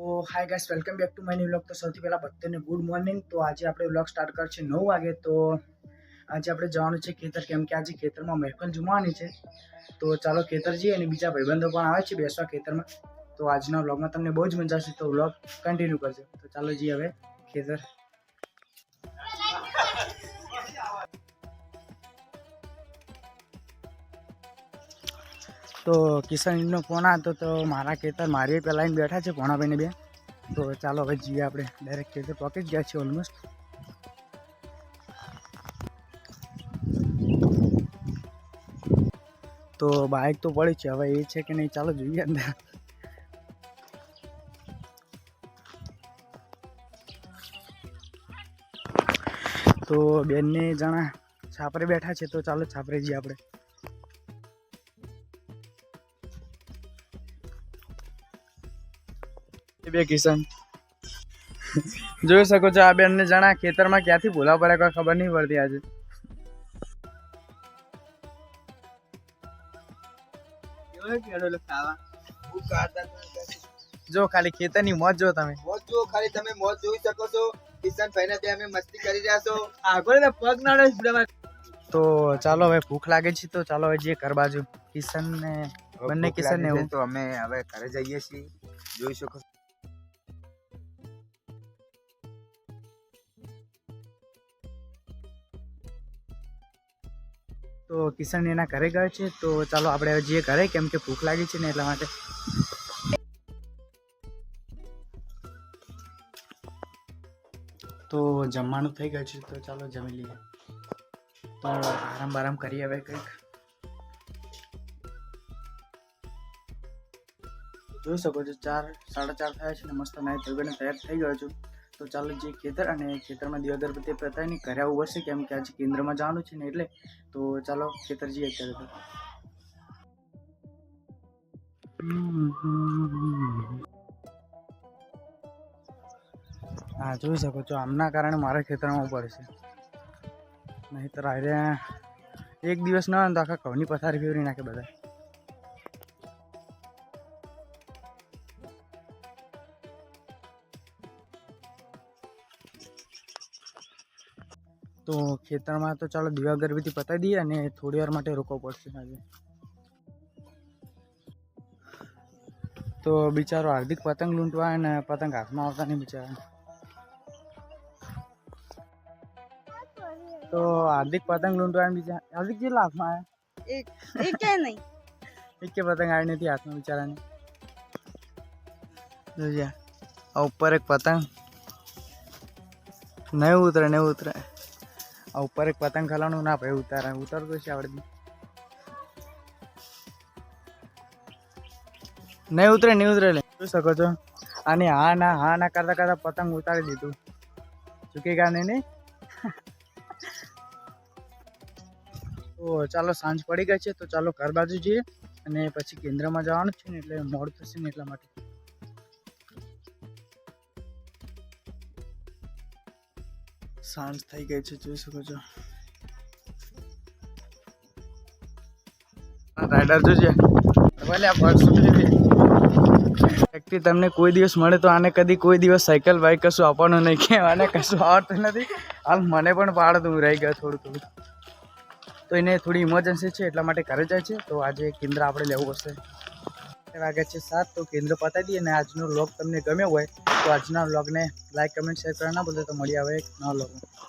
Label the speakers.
Speaker 1: તો hi guys welcome back to my new vlog તો સૌથી પહેલાં બધાને ગુડ મોર્નિંગ તો આજે આપણે વ્લોગ સ્ટાર્ટ કરશે નવ વાગે. તો આજે આપણે જવાનું છે ખેતર. કેમ કે આજે ખેતરમાં મહેફલ જમવાની છે. તો ચાલો ખેતર જઈએ અને બીજા ભાઈબંધો પણ આવે છે બેસવા ખેતરમાં. તો આજના વ્લોગમાં તમને બહુ જ મજા આવશે. તો વ્લોગ કન્ટિન્યુ કરજો. તો ચાલો જઈએ હવે ખેતર. તો કિશનનો ફોન આવતો તો મારા ખેતર મારી પહેલાં બેઠા છે પોણાભાઈને બે. તો ચાલો હવે જઈએ આપણે. ડાયરેક્ટ ખેતર પહોંચી ગયા છીએ ઓલમોસ્ટ તો બાઇક તો પડી છે. હવે એ છે કે નહીં ચાલો જોઈએ અંદર. તો બેનને જણા છાપરે બેઠા છે. તો ચાલો છાપરે જઈએ આપણે. બે કિશન. જોઈ શકો છો આ બેનને જણા ખેતરમાં ક્યાંથી ભૂલા પડે કોઈ ખબર નહીં પડતી આજે. જો ખાલી ખેતરની મોજ જો તમે.
Speaker 2: મોજ જો ખાલી તમે મોજ જોઈ શકો છો. કિશન ભાઈને બે અમે મસ્તી કરી રહ્યા છો.
Speaker 1: આગળ પગ નાડે તો ચાલો હવે ભૂખ લાગે છે તો ચાલો હવે જઈએ ઘર બાજુ. કિશન ને બંને કિશન ને
Speaker 2: તો અમે હવે ઘરે જઈએ છીએ. જોઈ શકો
Speaker 1: તો કિશન એના ઘરે ગયો છે, તો ચાલો આપણે હવે જઈએ ઘરે, કેમ કે ભૂખ લાગી છે ને એટલા માટે. તો જમવાનું થઈ ગયું છે, તો ચાલો જમી લઈએ. તો આરામ બારામ કરીએ હવે કંઈક. જોઈ શકો છો, ચાર, સાડા ચાર થયા છે ને, મસ્ત નાઈ ધોઈને તૈયાર થઈ ગયો છું. તો ચાલો જે ખેતર અને ખેતરમાં દિવા પ્રત્યે પ્રતાની આવવું પડશે કેમ કે આજે કેન્દ્રમાં જવાનું છે ને એટલે તો ચાલો ખેતર જઈએ અત્યારે હા, જોઈ શકો છો, આમના કારણે મારા ખેતરમાં ઉપર છે નહીંતર તો એક દિવસ ના આખા ઘઉંની પથારી ફેરવી નાખે બધા તો ખેતરમાં તો ચાલો દીવા ગરબીથી પતાવી દઈએ અને થોડી વાર માટે રોકવો પડશે આજે. તો બિચારો હાર્દિક પતંગ લૂંટવા અને પતંગ હાથમાં આવતા નહીં બિચારા. તો હાર્દિક પતંગ લૂંટવા બીજા હાર્દિક કેટલા હાથમાં આવ્યા
Speaker 3: એક નહીં.
Speaker 1: એક કે પતંગ આવી નથી હાથમાં બિચારાને. જોજે આ ઉપર એક પતંગ. નહીં ઉતરે નહીં ઉતરે. આ ઉપર એક પતંગ ખલાવાનું ના ભાઈ ઉતારા ઉતરતો છે આવડે નહીં ઉતરે નહીં ઉતરે લે. જોઈ શકો છો. અને હા ના હા ના કરતા કરતા પતંગ ઉતારી દીધું. ચૂકી ગયા નહીં નહીં? તો ચાલો, સાંજ પડી ગઈ છે, તો ચાલો ઘર બાજુ જઈએ. અને પછી કેન્દ્રમાં જવાનું છે ને, એટલે મોડું થશે ને એટલા માટે. સાંજ થઈ ગઈ છે, જોઈ શકો છો. રાઈડર જોજે. ભલે આ પર્સ વ્યક્તિ તમને કોઈ દિવસ મળે તો આને કદી કોઈ દિવસ સાયકલ બાઈક કશું આપવાનું નહીં કે આને કશું આવડતું નથી. હાલ મને પણ પાડતું રહી ગયો થોડું થોડું. તો એને થોડી ઇમરજન્સી છે, એટલા માટે ઘરે જાય છે. તો આજે કેન્દ્ર આપણે લેવું પડશે વાગે છે સાત તો કેન્દ્ર પતાવી દઈએ અને આજનો વ્લોગ તમને ગમ્યો હોય તો આજના વ્લોગને લાઇક કમેન્ટ, શેર કરવા ના ભૂલતા તો મળી આવે એક નવા વ્લોગમાં.